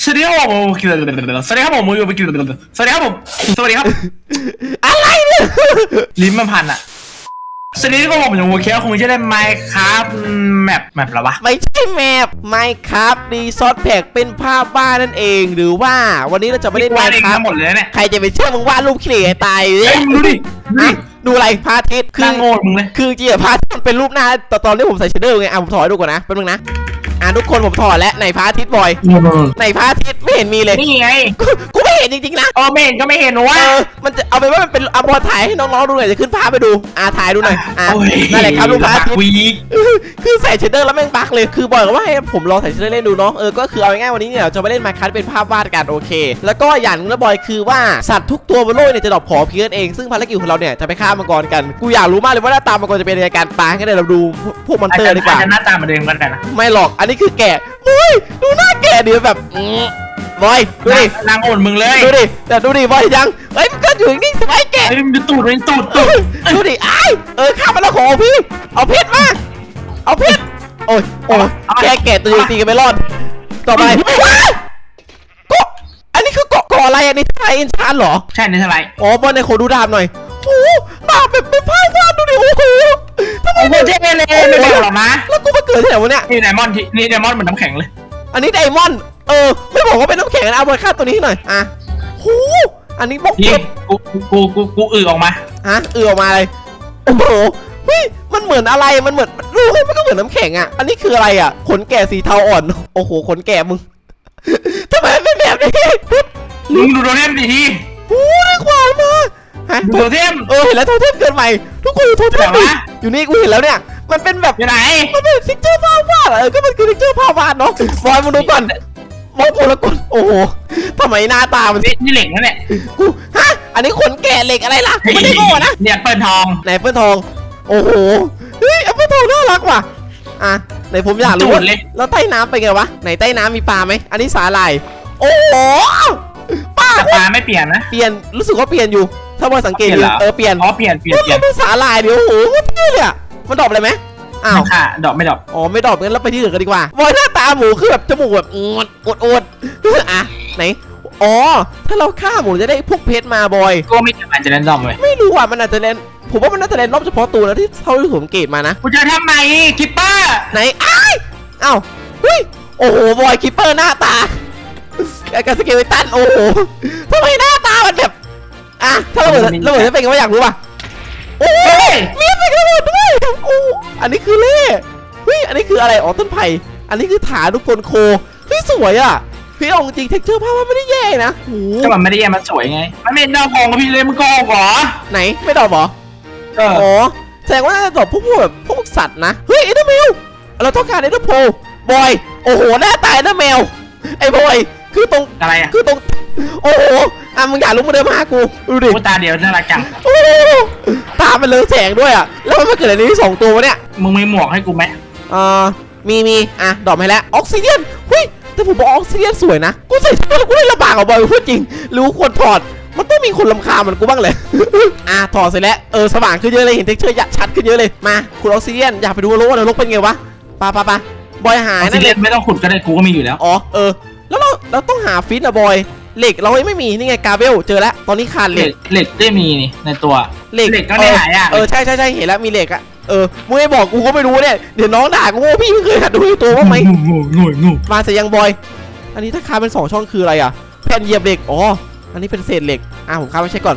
สวัสดีครับผมสวัสดีครับผมมือไปกินสวัสดีครับผมสวัสดีครับ อะไรเนี่ยลิ้นมันพันอะสวัสดีครับผมอยู่โอเคคงจะได้ไมค์ครับแมปแมปอะไรวะไม่ใช่แมปไม่ครับดีซอสแพ็กเป็นภาพวาดนั่นเองหรือว่าวันนี้เราจะไม่เล่นวาไมดเองครับทั้งหมดเลยเนี่ยใครจะไปเชื่อมึงวาดรูปขี้เหร่ตายเฮ้เนี่ยยมึงดูดิดูดิฮะดูอะไรพระอาทิตย์คือน่าโง่มึงเลยคือจริงๆพระอาทิตย์มันเป็นรูปหน้าตอนตอนที่ผมใส่เชดเดอร์ไงอะผมถอดให้ดูก่อนนะแป๊บนึงนะอะ ทุกคนผมถอดแล้วไหนพระอาทิตย์บอยไหนพระอาทิตย์ไม่เห็นมีเลยนี่ไงกูกูไม่เห็นจริงๆนะเออไม่เห็นก็ไม่เห็นเอวะอมันจะเอาไปนว่ามันเป็นเอาบอลถ่ายให้น้องๆดูหน่อยจะขึ้นภาพไปดู อะถ่ายดูหน่อย อะโอ้ยนั่นแหละครับรูปพระอาทิตย์ วีค คือใส่เชดเดอร์แล้วแม่งบักเลย คือบอกว่าให้ผมลองใส่เชดเดอร์เล่นดูเนาะ เออ ก็คือเอาง่ายๆวันนี้เนี่ยเราจะไปเล่นมาคัสเป็นภาพวาดกันโอเค แล้วก็อย่างหนึงนะบอยคือว่าสัตว์ทุกตัวบนโลกเนี่ยจะดรอปของเพียงเอง ซึ่งภารกิจของเราเนี่ยจะไปฆ่ามังกรกัน กูอยากรู้มากเลยว่าหน้าตามังกรจะเป็นยังไงกันปาให้เดี๋ยวเราดูพวกมอนเตอร์ดีกว่าจะหน้าตาเหมือนเดิมกันนะ ไม่หรอก อันนี้คือแกะบอยดูหน้าแกะดิแบบอื้อบอยดูดิ นางโอนมึงเลยดูดิ แต่ดูดิบอยยังเฮ้ยมันก็อยู่นิ่งๆสิไอ้แกะเฮ้ยมึงดูตูดเลยตูดตูดดูดิไอ้ายเออข้ามันแล้วของพี่ เอาเพชรมา เอาเพชร โอ้ยโอ้ยแกแกะตัวจริงๆกันไม่รอด ต่อไปว้ายเกาะอันนี้คือเกาะเกาะอะไรอันนี้ไทยอินชานเหรอ ใช่ในเท่าไหร่อ๋อบอลในขอดูดาบหน่อยโอ้โหดาบแบบเป็นผ้าวาดดูดิ โอ้โหทำไมโอ้โหเนี่ยเจ๊เลยไม่เป็นหรอกนะแล้วกูมาเกิดที่ไหนวะเนี่ยนี่ไดมอนด์ที่นี่ไดมอนด์เหมือนน้ำแข็งเลย อันนี้ไดมอนด์เออ ไม่บอกว่าเป็นน้ำแข็งนะเอาบอลค่าตัวนี้ให้หน่อย อะโหอันนี้บล็อกเพนี่ชรกูกูกูกูอือออกมา ฮะเออออกมาเลยโอ้โหเฮ้ยมันเหมือนอะไร มันเหมือนรู้ไหมมันก็เหมือนน้ำแข็งอะ อันนี้คืออะไรอะ ขนแก่สีเทาอ่อน โอ้โห ขนแก่มึง ทำไมมันเป็นแบบนี้ปุ๊บมึงดูโดเทมดิที โอ้ได้ควายมา ฮะดูโดเทมเออเห็นแล้วโทเทมเกินใหม่ ทุกคนดูโทเทมไหนดิวะอยู่นี่กูเห็นแล้วเนี่ย มันเป็นแบบอยู่ไหนมันเป็นซิกเจอร์ภาพวาดอะเออก็มันคือซิกเจอร์ภาพวาดเนาะบอยมึงดูก่อนมองกูแล้วก่อนโอ้โหทำไมหน้าตามันนี่นี่เหล็กนั่นแหละกูฮะอันนี้ขนแก่เหล็กอะไรล่ะกูไม่ได้โง่นะเนี่ยเปิดทองไหนเปิ้ลทอง โอ้โหเฮ้ยแอปเปิ้ลทองน่ารักว่ะอะไหนผมอยากรู้จูว่าดเลยแล้วใต้น้ำเป็นไงวะไหนใต้น้ำมีปลาไหมอันนี้สาหร่ายโอ้โหปลาแต่ปลาไม่เปลี่ยนนะ เปลี่ยนรู้สึกว่าเปลี่ยนอยู่ ถ้าบอยสังเกตอยู่เปลี่ยนเหรอเออเปลี่ยนอ๋อเปลี่ยนเปลี่ยนมันเปลี่ยนเป็นสาหร่ายเดี๋ยวโอ้โหโคตรเท่เลยอะมันดรอปอะไรไหมอ้าวค่ะดอกไม่ดอกอ๋อไม่ดรอปงั้นเราไปที่อื่นกันดีกว่าบอยหน้าตาหมูคือแบบจมูกแบบอวดอวดอวดอะไหนอ๋อ ถ้าเราฆ่าหมูจะได้พวกเพชรมาบอย ก็ไม่จำเป็นจะเล่นดอมเลย ไม่รู้อะ มันอาจจะเล่น ผมว่ามันน่าจะเล่นรอบเฉพาะตัวนะที่เท่าที่ผมสังเกตมานะกูจะทำไมคิปเปอร์ ไหนอ้ายเอ้าเฮ้ย โอ้โห บอยคิปเปอร์หน้าตาไอ้การสเกลตัน โอ้โหทำไมหน้าตามันแบบ อะถ้าระเบิดระเบิดจะเป็นไงวะอยากรู้ป่ะโอ้เฮ้ยยมีเอฟเฟกต์ระเบิดด้วยโอ้อันนี้คือเล่เฮ้ยอันนี้คืออะไรอ๋อต้นไผ่อันนี้คือฐานทุกคนโคเฮ้ยสวยอะเฮ้ยเอาจริงเท็กเจอร์ภาพมันไม่ได้แย่นะโอ้โหก็มันไม่ได้แย่มันสวยไงมันไม่เห็นดอกของกับพี่เลยมึงโกหกเหรอไหนไม่ดอกเหรอเอออ๋อแสดงว่าน่าจะตอบพวกพวกแบบพวกสัตว์นะเฮ้ยเอ็นเดอร์แมวเราต้องการเอ็นเดอร์โพบอยโอ้โหหน้าตายเอ็นเดอร์แมวไอ้บอยคือตรงอะไรอะคือตรง โอ้โห อะมึงอย่าลุกมาเดินมาหากูดูดิกูตาเดียวน่ารักจัง โอ้โหตามันเลืองแสงด้วยอะ แล้วมันมาเกิดอะไรที่สองตัววะเนี่ยมึงมีหมวกให้กูไหมเอ่อมีมีอะดอกให้แล้ว ออกซิเดียนเฮ้ย แต่ผมบอกออกซิเดียนสวยนะ กูใส่ชุดแล้วกูได้ลำบากกับบอยพูดจริง รู้ควรถอด มันต้องมีคนลำคาญเหมันกูบ้างเลย อะ ถอดเสร็จแล้ว เออ สว่างขึ้นเยอะเลย เห็นเท็กเจอร์ชัดขึ้นเยอะเลย มา คุณออกซิเดียน อยากไปดูโลกว่านรกเป็นไงวะปะปะปะบอยหายซีนั่นเรีเลยยสไม่ต้องขุดก็ได้กูก็มีอยู่แล้ว อ๋อ เออ แล้วเรา เราต้องหาฟิตอะบอย เหล็กเรายังไม่มีนี่ไงกาเวลเจอแล้วตอนนี้ขาดเหเหล็ล็กกเหล็กได้มีนี่ในตัวเหล็กเหล็กก็ไม่หายากเออใช่ใช่ใช่เห็นแล้วมีเหล็กอะเออมึงไม่บอกกูก็ไม่รู้เนี่ยเดี๋ยวน้องด่ากูว่าพี่ไม่เคยหัดดูในตัวว่าไหม งูงูงูงูมาเสร็จยังบอย อันนี้ถ้าค้าเป็นสองช่องคืออะไรอะ แผ่นเหยียบเหล็ก อ๋อ อันนี้เป็นเศษเหล็ก อะผมค้าไว้ใช้ก่อน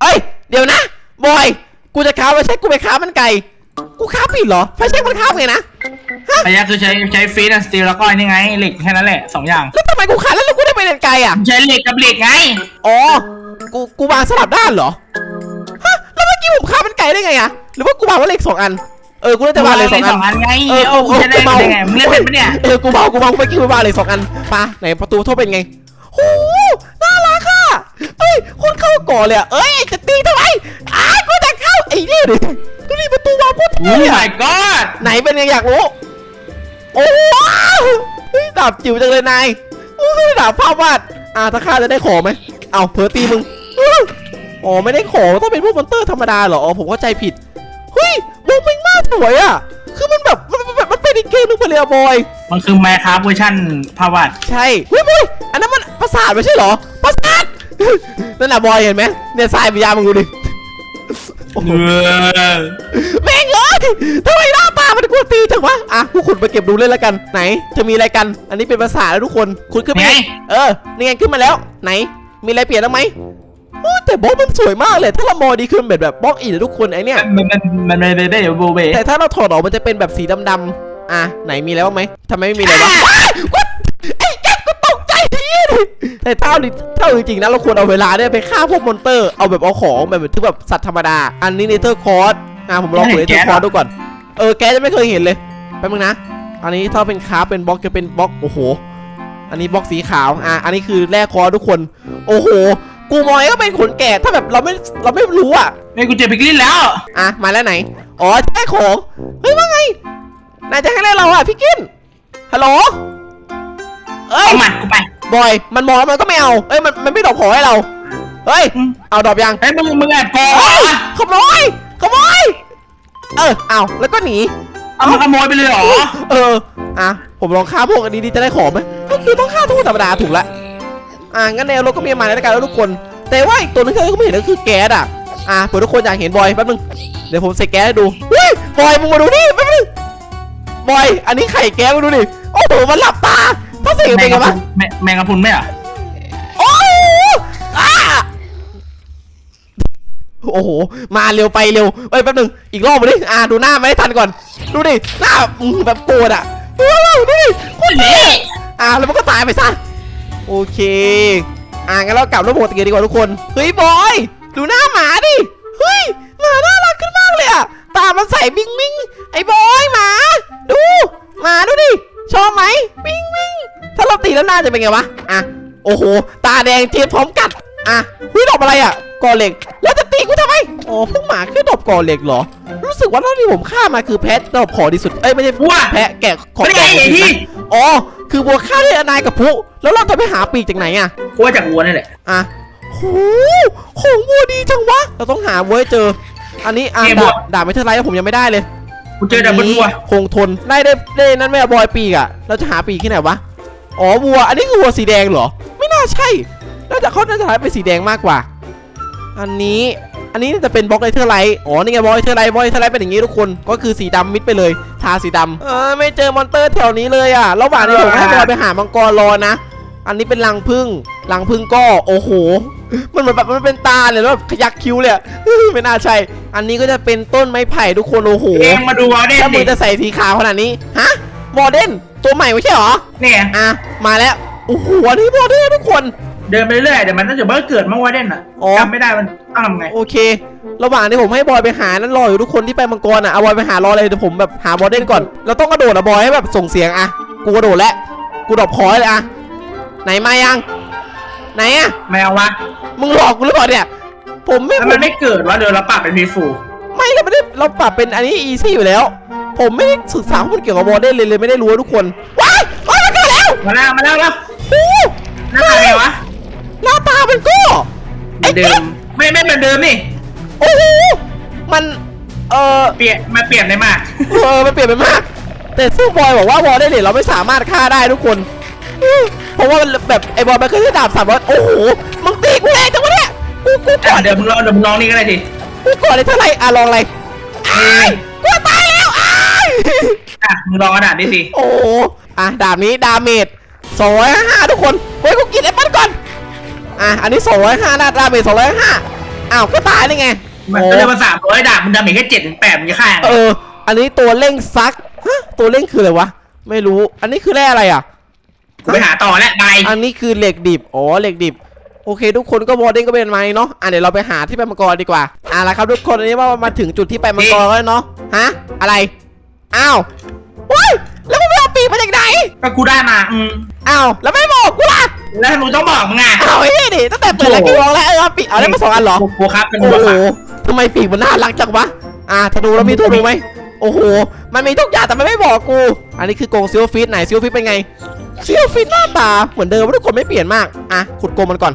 เอ้ย เดี๋ยวนะ บอย กูจะค้าไว้ใช้กูไปค้ามันไก่ กูค้าผิดเหรอไฟใช้มันค้าไงนะระยะคือใช้ใช้ฟีดสตีลแล้วก็นี่ไงเหล็กแค่นั้นแหละสองอย่างแล้วทำไมกูค้าแล้วกูได้ไปเรียนไก่อะใช้เหล็กกับเหล็กไงอ๋อกูกูวางสลับด้านเหรอฮะแล้วเมื่อกี้ผมค้ามันไก่ได้ไงอะหรือว่ากูวางไว้เหล็กสองอันเออกูน่าจะวางเหล็กสองอัน อันไงเออเออกูจะได้เมาได้ไงมึงเล่นเป็นปะเนี่ยเออกูเบากูเบากูไม่กิ้วไปบ้านเลยสองอันปะไหนประตูโทษเป็นไงโหน่ารักอะเอ้ยคนเข้าก่อนเลยอะเอ้ยจะตีทำไมอ้ายกูจะเข้าไอ้เนี่ยดิดูดิ ประตูวางโคตรโอ้เท่อะ my god ไหนเป็นไงอยากรู้ โอ้ว้าวเฮ้ยดาบจิ๋วจังเลยนายโอ้ยดาบภาพวาดอ่าถ้าข้าจะได้ของไหมเอาเผลอตีมึงอื้ออ๋อไม่ได้ของต้องเป็นพวกมอนเตอร์ธรรมดาเหรออ๋อผมเข้าใจผิดเฮ้ยมุมมันมากสวยอะ คือมันแบบมันมันมันมันเป็นจเกมนึงไปเลยอะบอย มันคือไมค์ครับเวอร์ชันภาพวาดใช่เฮ้ยบอยอันนั้นมันประสาทไม่ใช่เหรอประสาท นั่นน่ะบอยเห็นไหมเนี่ยทรายพยายามมึงดูดิเออ แม่งเอ้ยทำไมหน้าตามันกวนตีนจังวะอะพวกคุณไปเก็บดูเล่นแล้วกัน ไหน จะมีอะไรกัน อันนี้เป็นภาษาแล้วทุกคน คุณขึ้นไปไง เออ นี่ไงขึ้นมาแล้ว ไหน มีอะไรเปลี่ยนแล้วไหมโอ้แต่บล็อกมันสวยมากเลย ถ้าเรามองดีขึ้นแบบแบบบล็อกอีกนะทุกคนไอเนี่ย มันมันมันไม่ได้โบเบแต่ถ้าเราถอดออกมันจะเป็นแบบสีดำๆ อะ ไหนมีแล้วไหมทำไมไม่มีเลยวะว้ายกูไอ้แก๊กกูตกใจทีดิ แต่เท่านี้เท่าจริงๆนะเราควรเอาเวลาเนี่ยไปฆ่าพวกมอนเตอร์เอาแบบเอาของแบบที่แบบสัตว์ธรรมดา อันนี้เนเธอร์คอร์สอะผมลองเปิดเนเธอร์คอร์สดูก่อนเออแกจะไม่เคยเห็นเลยแป๊บนึงนะ อันนี้ถ้าเป็นคราฟเป็นบล็อกจะเป็นบล็อกโอ้โห อันนี้บล็อกสีขาวอะอันนี้คือแร่คอร์สทุกคน โอ้โหกูมองก็เป็นขนแกะถ้าแบบเราไม่เราไม่รู้อะไอ้ยกูเจอพิกลินแล้วอะมาแล้วไหนอ๋อแค่ของเฮ้ยว่าไงนายจะให้เล่นเราอะพี่กินฮัลโหลเอ้ยเอาหมัดกูไป บอย มันมองแล้วมันก็ไม่เอาเอ้ยมันมันไม่ดรอกของให้เรา เฮ้ยอืมเอาดรอกยังไอ้ยมึงมึงแอบโกงเฮ้ยเหรอขโมยขโมย เออเอาแล้วก็หนี เอามาขโมยไปเลยเหรอ เออ อะ ผมลองฆ่าพวกอันนี้ดีจะได้ของไหมก็คือต้องฆ่าทุกธรรมดาถูกละ อะงั้นแนวรถก็มีมาในรายการแล้วทุกคน แต่ว่าอีกตัวนึงที่เราก็ไม่เห็นก็คือแก๊สอะ อะเผื่อทุกคนอยากเห็นบอยแป๊บนึง เดี๋ยวผมใส่แก๊สให้ดู เฮ้ย บอยมึงมาดูนี่แป๊บนึง บอย อันนี้ไข่แก๊สมาดูดิ โอ้โห มันหลับตา ถ้าใส่แมเป็นงไงกะพรุวะนแมแมงกะพรุนไหมอะโอ้โหอ่าโอ้โห มาเร็วไปเร็วเอ้ยแป๊บนึง อีกรอบมาดิอ่าดูหน้าไม่ได้ทันก่อน ดูดิ หน้าอืมแบบโกรธอะดูดิโคตรเท่อ่าแล้วมันก็ตายไปซะ โอเค อ่างั้นเรากลับรถปกติดีกว่าทุกคน เฮ้ยบอย ดูหน้าหมาดิ เฮ้ย แล้วหน้าจะเป็นไงวะ อะ โอ้โห ตาแดงเจียนพร้อมกัด อะหุ้ยดอกอะไรอะก่อเหล็ก แล้วจะตีกูทำไม อ๋อ พวกหมาคือดอกก่อเหล็กเหรอ รู้สึกว่าเท่าที่ผมฆ่ามาคือแพะดอกขอดีสุด เอ้ยไม่ใช่ว้าแพะแกะขอไม่ได้แกะไอ้ที่อ๋อ คือวัวฆ่าได้นายกับพุแล้วเราจะไปหาปีกจากไหนอะกูว่าจากวัวนี่แหละ อะโหของวัวดีจังวะ เราต้องหาวัวให้เจอ อันนี้อะเกมวัดาวบดาบไม่เท่าไรแล้วผมยังไม่ได้เลยกูเจอดับเบิลวัวคงทน ได้ได้ได้นั่นไหม่บอยปีกอะ เราจะหาปีกที่ไหนวะ อ๋อวัว อันนี้คือวัวสีแดงเหรอ ไม่น่าใช่น่าจะเขาน่าจะหาเป็นสีแดงมากกว่า อันนี้ อันนี้น่าจะเป็นบล็อกไอเทอร์ไลท์ อ๋อ นี่ไงบล็อกไอเทอร์ไลท์ บล็อกไอเทอร์ไลท์เป็นอย่างนี้ทุกคน ก็คือสีดำมิดไปเลย ทาสีดำเออไม่เจอมอนเตอร์แถวนี้เลยอะ ระหว่างนี้ผมให้บอยไปหามังกรรอนะ อันนี้เป็นรังพึ่งรังพึ่งก็ โอ้โห มันเหมือนแบบมันเป็นตาเลยแล้วแบบขยักคิ้วเลยอะไม่น่าใช่ อันนี้ก็จะเป็นต้นไม้ไผ่ทุกคน โอ้โหเองมาดูวอลเดนถ้ามึดิงจะใส่สีขาวขนาดนี้ ฮะ วอร์เดน ตัวใหม่ไม่ใช่เหรอ เนี่ย อะ มาแล้ว โอ้โหอันนี้วอร์เดนทุกคน เดินไปเรื่อยๆเดี๋ยวมันน่าจะเบิร์เกิดมั้งวอลเดนอะอ๋อ จำไม่ได้มันต้องทำไงโอเค ระหว่างที่ผมให้บอยไปหานั้นรออยู่ทุกคนที่ไปมังกรอะเอาบอยไปหารอเลยเดี๋ยวผมแบบหาวอร์เดนก่อน เราต้องกระโดดอะบอยให้แบบส่งเสียงอะกูกระโดดแล้ว กูดรอปคอยเลยอะไหนมายัง ไหนอะแมววะมึงหลอกกูหรือเปล่าเนี่ย ผมไม่แล้วผมัมนไม่เกิดวะเดี๋ยวเราปรับเป็นพีฟูไม่เราไม่ได้เราปรับเป็นอันนี้อีซี่อยู่แล้ว ผมไม่ได้ศึกษาข้อมูลเกี่ยวกับวอร์เดนเลยเลยไม่ได้รู้ว่าทุกคน ว้ายว้ายมันเกิดแล้วมาแล้วมาแล้วแล้วโอ้หน้าตาไงวะหน้าตามันก็เหมือนเดิมไม่ไม่เหมือนเดิมนี่โอ้โหมันเออเปลี่ยนมาเปลี่ยนได้มากเออมันเปลี่ยนไปมาก แต่ซึ่งบอยบอกว่าวอลได้เนี่ยเราไม่สามารถฆ่าได้ทุกคนอืมเพราะว่ามันแบบไอ้บอยมันคือดาบสามร้อยโอ้โหมึงตีกูแรงจังวะเนี่ยกูกูกอดเดี๋ยวมึงลองเดี๋ยวมึงลองนี่ก็ได้ทีกูกอดเลยเท่าไหร่อะลองอะไรอ้ายกูตายแล้ว อ้ายอะมึงลองกระดาษดิสิโอ้โหอะดาบนี้ดาเมจสองร้อยห้าทุกคนเฮ้ยกูกินไอ้ปั้นก่อนอะอันนี้สองร้อยห้าดาเมจสองร้อยห้าอ้าวก็ตายนี่ไงมันก็เลยมาสามร้อยดาบมึงดาเมจแค่เจ็ดถึงแปดมึงจะฆ่าไง เออ อันนี้ตัวเร่งซักฮะตัวเร่งคืออะไรวะไม่รู้ อันนี้คือแร่อะไรอะ กูไปหาต่อแล้วบายอันนี้คือเหล็กดิบ อ๋อ เหล็กดิบ โอเค ทุกคนก็วอร์เด้งก็เป็นไม้เนาะ อะเดี๋ยวเราไปหาที่ไปมังกรดีกว่า อะละครับทุกคน อันนี้ว่ามาถึงจุดที่ไปมังกรแล้วเนาะ ฮะ อะไร อ้าว ว้ยแล้วมึงไปเอาปีกมาจากไหนก็กูได้มา อืมอ้าวแล้วไม่บอกกูล่ะแล้วมึงต้องบอกมึงไงอ้าวไอ้นี่ดิตั้งแต่เปิดแล้วกี่วงแล้วเออเอาปีกเอาได้มาสองอันเหรอกูครับเป็นโอ้ตัวโหฝากทำไมปีกมันน่ารักจังวะอะธนูแล้วมีธนูไหมโอ้โหมันมีทุกอย่างแต่มันไม่บอกกู อันนี้คือกรงซิลฟิตไหนซิลฟิตเป็นไงซิลฟิตหน้าตาเหมือนเดิมทุกคนไม่เปลี่ยนมากอะขุดกรงมันก่อน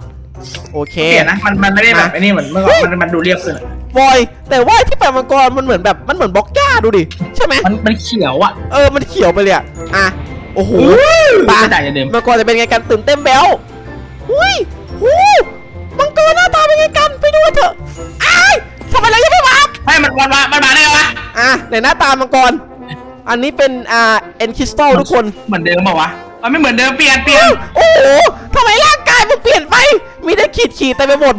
โอเค เปลี่ยนนะมันมันไม่ได้แบบไอ้นี่เหมือนเมื่อก่อนมันมันดูเรียบขึ้น บอย แต่ว่าไอ้ที่แปลมังกรมันเหมือนแบบมันเหมือนบล็อกหญ้าดูดิ ใช่ไหมมันมันเขียวอะเออ มันเขียวไปเลยอะอะ โอ้โหปลาปะจ่ายจะเดิมมังกรจะเป็นไงกันตื่นเต้นแบลหุ้ยหูมังกรหน้าตาเป็นไงกันไปดูกันเถอะอ้ายทำไมเรายังไม่มาให้มันมันมามันมาได้ไงวะอะในหน้าตามังกร อันนี้เป็นอ่าเอ็นคริสตัลทุกคนเหมือนเดิมเปล่าวะมันไม่เหมือนเดิมเปลี่ยนเปลี่ยนโอ้โหทำไมร่างกายมันเปลี่ยนไป มีแต่ขีดขีดๆเต็มไปหมด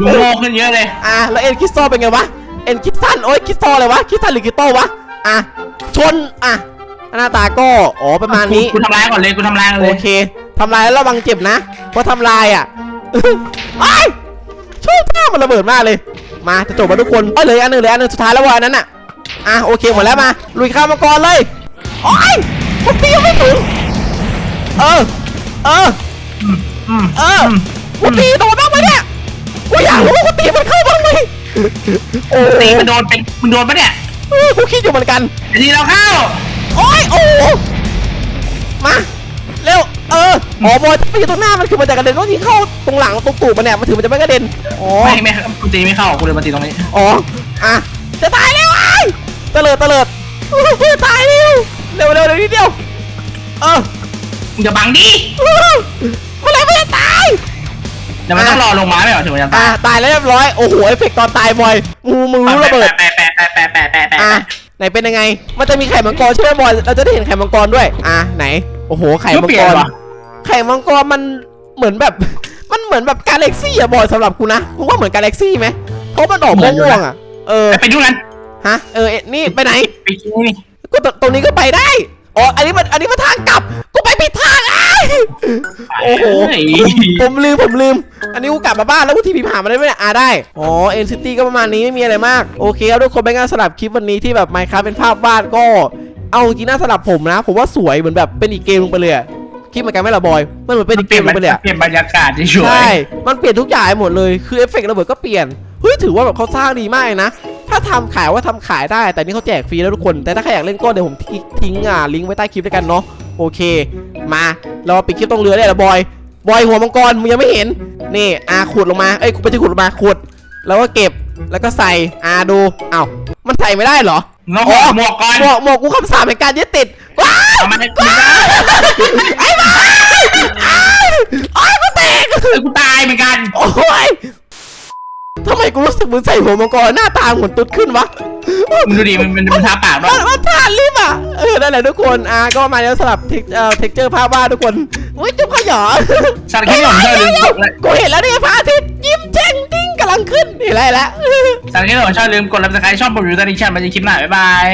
ดูโง่ขึ้นเยอะเลย อะแล้วเอ็นคริสตัลเป็นไงวะ เอ็นคริสตัลโอ้ยคริสตัลอะไรวะคริสตัลหรือคริสตัลวะ อะ ชน อะ หน้าตาก็อ๋อประมาณนี้ กูทำลายก่อนเลย กูทำลายก่อนเลโอยเคทำลายแล้วระวังเจ็บนะ เพราะทำลายอะไอ้ยชอบท่ามันระเบิดมากเลย มาจะจบมาทุกคนเอ้ยเหลยอันหนึ่งเหลยอันหนึ่งสุดท้ายแล้ววะอันนั้นอะ อะโอเคหมดแล้วมา ลุยข้ามมาก่อนเลยโอ้ยผมตียังไม่ถึง เออ เออ อืมเออกูตีโดนบ้างไหมเนี่ย กูอยากรู้ว่ากูตีมันเข้าบ้างไหมโอ้ตีมันโดนเป็นมันโดนปะเนี่ยเออกูคิดอยู่เหมือนกันไอ้ทีเราเข้า โอ้ยโอ้โหมาเร็วเอออ๋อบอยที่ไปอยู่ตรงหน้ามันคือมันจะกระเด็นต้องยิงเข้าตรงหลังตรงตูดมันเนี่ยมันถือมันจะไม่กระเด็นอ๋อไม่ไม่กูตีไม่เข้ากูเลยมาตีตรงนี้ อ๋ออะจะตายแล้วไอ้ยเตลิดเตลิดอู้หูจะตายเร็วเร็วเร็วเร็วนิดเดียวเออมึงจะบังดิ เดี๋ยวมันต้องรอลงมาไม่เหรอถึงมันจะอะตายตายแล้วเรียบร้อยโอ้โหเอฟเฟกต์ตอนตายบอยมูมือรู้ระเบิดแปะแปะแปะแปะแปะแปะแปะอะแปะไหนเป็นยังไง มันจะมีไข่มังกรใช่ไหมบอยเราจะได้เห็นไข่มังกรด้วยอะไหนโอ้โหไข่มังกรไข่มังกรมันเหมือนแบบ มันเหมือนแบบกาแล็กซี่อะบอยสำหรับกูนะมึงว่าเหมือนกาแล็กซี่ไหมเพราะมันออกม่วงๆอะเออไปดูกันฮะเออเอ็ดนี่ไปไหน ไปที่นี่กูตตรงนี้ก็ไปได้ อ๋อ อันนี้มัน อันนี้มันทางกลับ กูไปผิดทางอ้ายโอ้โหเฮ้ยผมลืม ผมลืม อันนี้กูกลับมาบ้านแล้วกูทีพีผ่านมาได้ไหมเนี่ยอ่าได้อ๋อเอ็นซิตี้ก็ประมาณนี้ไม่มีอะไรมากโอเคครับทุกคนเป็นงานสลับคลิปวันนี้ที่แบบ Minecraft เป็นภาพวาดก็ เอาจริงๆน่าสลับผมนะ ผมว่าสวยเหมือนแบบเป็นอีกเกมลงไปเลยอะคิดเหมือนกันไหมล่ะบอย มันเหมือนเป็นอีกเกมลงไปเลยอะเปลี่ยนบรรยากาศเฉยใช่มันเปลี่ยนทุกอย่างหมดเลยคือเอฟเฟกต์ระเบิดก็เปลี่ยนเฮ้ยถือว่าแบบเขาสร้างดีมากเลยนะถ้าทำขายว่าทำขายได้ แต่นี่เขาแจกฟรีแล้วทุกคน แต่ถ้าใครอยากเล่นก็เดี๋ยวผมทิ้งทิ้งอ่าลิงก์ไว้ใต้คลิปด้วยกันเนาะโอเค มาเราปิดคลิปตรงเรือได้แล้วบอย บอยหัวมังกรมึงยังไม่เห็น นี่อาขุดลงมา เอ้ยไม่ใช่ขุดลงมาขุด แล้วก็เก็บแล้วก็ใส่อาดูเอ้ามันใส่ไม่ได้เหรอๆน้องหัวหมวกก่อนหมวกหมวกกูคำสาปในการยึดติดว้ายเอามาให้กูนะไอ้บ้าอ้ายอ้ายกูแตกเออกูตายเหมือนกัน โอ้ยทำไมกูรู้สึกเหมือนใส่หัวมังกรหน้าตาเหมือนตุ๊ดขึ้นวะ มึงดูดิมันมันมันทาปากด้วมัยนมันทานลิปอะเออนั่นแหละทุกคนอะก็มาแล้วสลับเทคเอ่อเทคเจอร์ภาพวาดทุกคนอุ้ยจุ๊บขยอ สัตว์ที่ผมชอบลืมกดกูเห็นแล้วเนี่ยพระอาทิตย์ยิ้มแจ้งติ้งกำลังขึ้นนี่อะไรแล้ว สัตว์ที่ผมชอบลืมกดรับสไครต์ช่องผมอยู่ตอนนี้แชทมันจะคลิปหน้าบ๊ายบาย